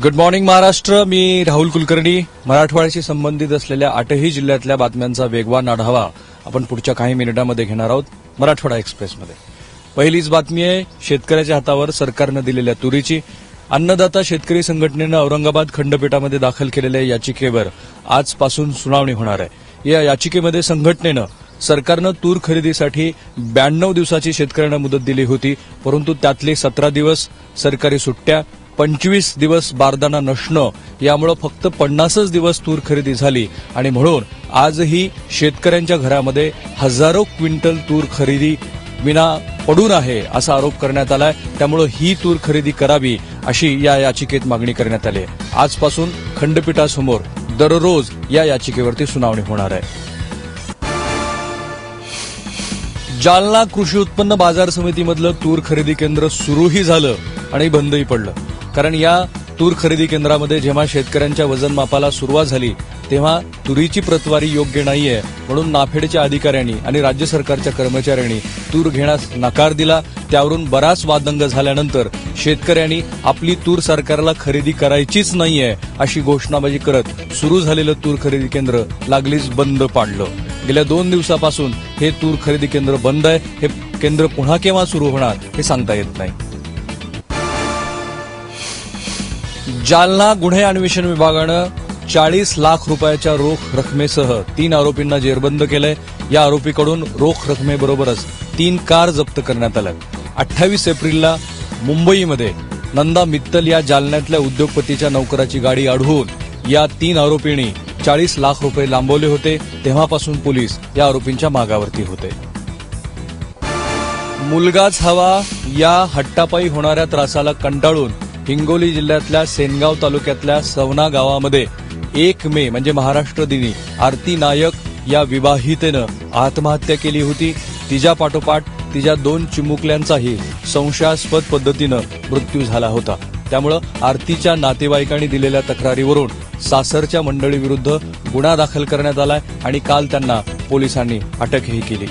Good morning Maharashtra मी राहुल कुलकर्णी. मराठवाड्याशी संबंधित असलेल्या आठही जिल्ह्यातल्या बातम्यांचा वेगवान आढावा आपण पुढच्या काही मिनिटांमध्ये घेणार आहोत मराठवाडा एक्सप्रेसमध्ये. पहिलीच बातमी आहे शेतकऱ्याच्या हातावर सरकारनं दिलेल्या तुरीची. अन्नदाता शेतकरी संघटनेनं औरंगाबाद खंडपीठामध्ये दाखल केलेल्या याचिकेवर आजपासून सुनावणी होणार आहे. या याचिकेमध्ये संघटनेनं सरकारनं तूर खरेदीसाठी ब्याण्णव दिवसाची शेतकऱ्यांना मुदत दिली होती परंतु त्यातले सतरा दिवस सरकारी सुट्ट्या पंचवीस दिवस बारदाना नसणं यामुळे फक्त पन्नासच दिवस तूर खरेदी झाली. आणि म्हणून आजही शेतकऱ्यांच्या घरामध्ये हजारो क्विंटल तूर खरेदी विना पडून आहे असा आरोप करण्यात आलाय. त्यामुळे ही तूर खरेदी करावी अशी या याचिकेत मागणी करण्यात आली आहे. आजपासून खंडपीठासमोर दररोज या याचिकेवरती सुनावणी होणार आहे. जालना कृषी उत्पन्न बाजार समितीमधलं तूर खरेदी केंद्र सुरूही झालं आणि बंदही पडलं. कारण या तूर खरेदी केंद्रामध्ये जेव्हा शेतकऱ्यांच्या वजनमापाला सुरुवात झाली तेव्हा तुरीची प्रतवारी योग्य नाहीये. म्हणून नाफेडच्या अधिकाऱ्यांनी आणि राज्य सरकारच्या कर्मचाऱ्यांनी तूर घेण्यास नकार दिला. त्यावरून बराच वादंग झाल्यानंतर शेतकऱ्यांनी आपली तूर सरकारला खरेदी करायचीच नाहीये अशी घोषणाबाजी करत सुरू झालेलं तूर खरेदी केंद्र लागलीच बंद पाडलं. गेल्या दोन दिवसापासून हे तूर खरेदी केंद्र बंद आहे. हे केंद्र पुन्हा केव्हा सुरू होणार हे सांगता येत नाही. जालना गुन्हे अन्वेषण विभागानं चाळीस लाख रुपयाच्या रोख रकमेसह तीन आरोपींना जेरबंद केलंय. या आरोपीकडून रोख रकमेबरोबरच तीन कार जप्त करण्यात आल्या अठ्ठावीस एप्रिलला मुंबईमध्ये नंदा मित्तल या जालन्यातल्या उद्योगपतीच्या नौकराची गाडी अडवून या तीन आरोपींनी चाळीस लाख रुपये लांबवले होते. तेव्हापासून पोलीस या आरोपींच्या मागावरती होते. मुलगाच हवा या हट्टापायी होणाऱ्या त्रासाला कंटाळून हिंगोली जिल्ह्यातल्या सेनगाव तालुक्यातल्या सवना गावामध्ये एक मे म्हणजे महाराष्ट्र दिनी आरती नायक या विवाहितेनं आत्महत्या केली होती. तिच्या पाठोपाठ तिच्या दोन चिमुकल्यांचाही संशयास्पद पद्धतीनं मृत्यू झाला होता. त्यामुळं आरतीच्या नातेवाईकांनी दिलेल्या तक्रारीवरून सासरच्या मंडळीविरुद्ध गुन्हा दाखल करण्यात आलाय आणि काल त्यांना पोलिसांनी अटकही केली.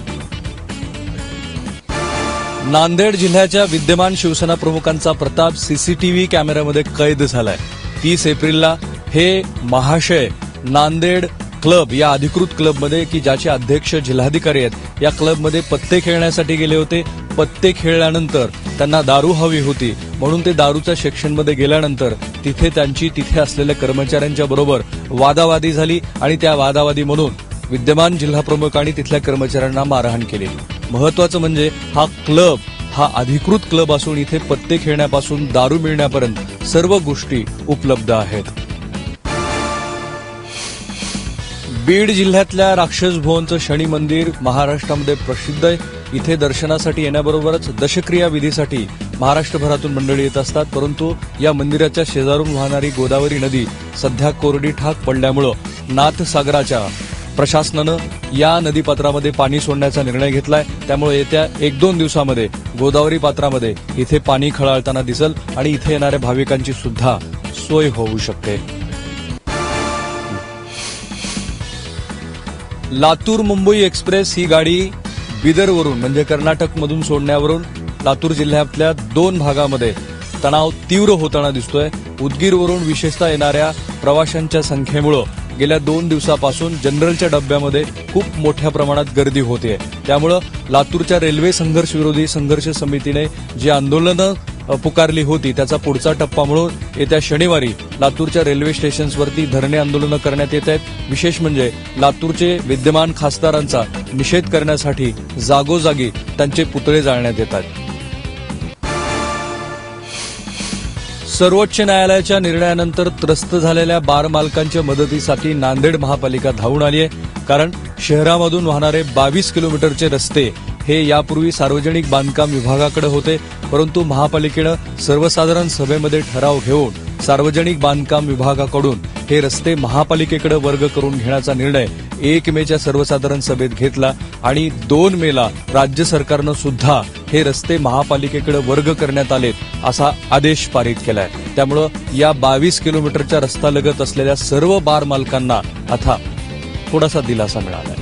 नांदेड जिल्ह्याच्या विद्यमान शिवसेना प्रमुखांचा प्रताप सीसीटीव्ही कॅमेऱ्यामध्ये कैद झालाय. तीस एप्रिलला हे महाशय नांदेड क्लब या अधिकृत क्लबमध्ये की ज्याचे अध्यक्ष जिल्हाधिकारी आहेत या क्लबमध्ये पत्ते खेळण्यासाठी गेले होते. पत्ते खेळल्यानंतर त्यांना दारू हवी होती. म्हणून ते दारूच्या सेक्शनमध्ये गेल्यानंतर तिथे त्यांची तिथे असलेल्या कर्मचाऱ्यांच्या बरोबर वादावादी झाली. आणि त्या वादावादी म्हणून विद्यमान जिल्हाप्रमुख आणि तिथल्या कर्मचाऱ्यांना मारहाण केली महत्वाचं म्हणजे हा क्लब हा अधिकृत क्लब असून इथे पत्ते खेळण्यापासून दारू मिळण्यापर्यंत सर्व गोष्टी उपलब्ध आहेत. बीड जिल्ह्यातल्या राक्षस भुवनचं शनी मंदिर महाराष्ट्रामध्ये प्रसिद्ध आहे. इथे दर्शनासाठी येण्याबरोबरच दशक्रिया विधीसाठी महाराष्ट्रभरातून मंडळी येत असतात परंतु या मंदिराच्या शेजारून वाहणारी गोदावरी नदी सध्या कोरडी ठाक पडल्यामुळं नाथसागराच्या प्रशासनानं या नदीपात्रामध्ये पाणी सोडण्याचा निर्णय घेतलाय. त्यामुळे येत्या एक दोन दिवसामध्ये गोदावरी पात्रामध्ये इथे पाणी खळाळताना दिसल आणि इथे येणाऱ्या भाविकांची सुद्धा सोय होऊ शकते. लातूर मुंबई एक्सप्रेस ही गाडी बिदरवरून म्हणजे कर्नाटकमधून सोडण्यावरून लातूर जिल्ह्यातल्या दोन भागामध्ये तणाव तीव्र होताना दिसतोय. उदगीरवरून विशेषतः येणाऱ्या प्रवाशांच्या संख्येमुळं गेल्या दोन दिवसापासून जनरलच्या डब्यामध्ये खूप मोठ्या प्रमाणात गर्दी होते त्यामुळं लातूरच्या रेल्वे संघर्ष विरोधी संघर्ष समितीने जी आंदोलनं पुकारली होती त्याचा पुढचा टप्पा म्हणून येत्या शनिवारी लातूरच्या रेल्वे स्टेशन्सवरती धरणे आंदोलनं करण्यात येत आहेत. विशेष म्हणजे लातूरचे विद्यमान खासदारांचा निषेध करण्यासाठी जागोजागी त्यांचे पुतळे जाळण्यात येतात सर्वोच्च न्यायालयाच्या निर्णयानंतर त्रस्त झालेल्या बार मालकांच्या मदतीसाठी नांदेड महापालिका धावून आली आहे कारण शहरामधून वाहणारे बावीस किलोमीटरचे रस्ते हे यापूर्वी सार्वजनिक बांधकाम विभागाकडे होते परंतु महापालिकेनं सर्वसाधारण सभेमध्ये ठराव घेऊन सार्वजनिक बांधकाम विभागाकडून हे रस्ते महापालिकेकडे वर्ग करून घेण्याचा निर्णय एक मेच्या सर्वसाधारण सभेत घेतला आणि दोन मेला राज्य सरकारनं सुद्धा हे रस्ते महापालिकेकडे वर्ग करण्यात आलेत असा आदेश पारित केलाय. त्यामुळं या बावीस किलोमीटरच्या रस्ता लगत असलेल्या सर्व बार मालकांना आता थोडासा दिलासा मिळाला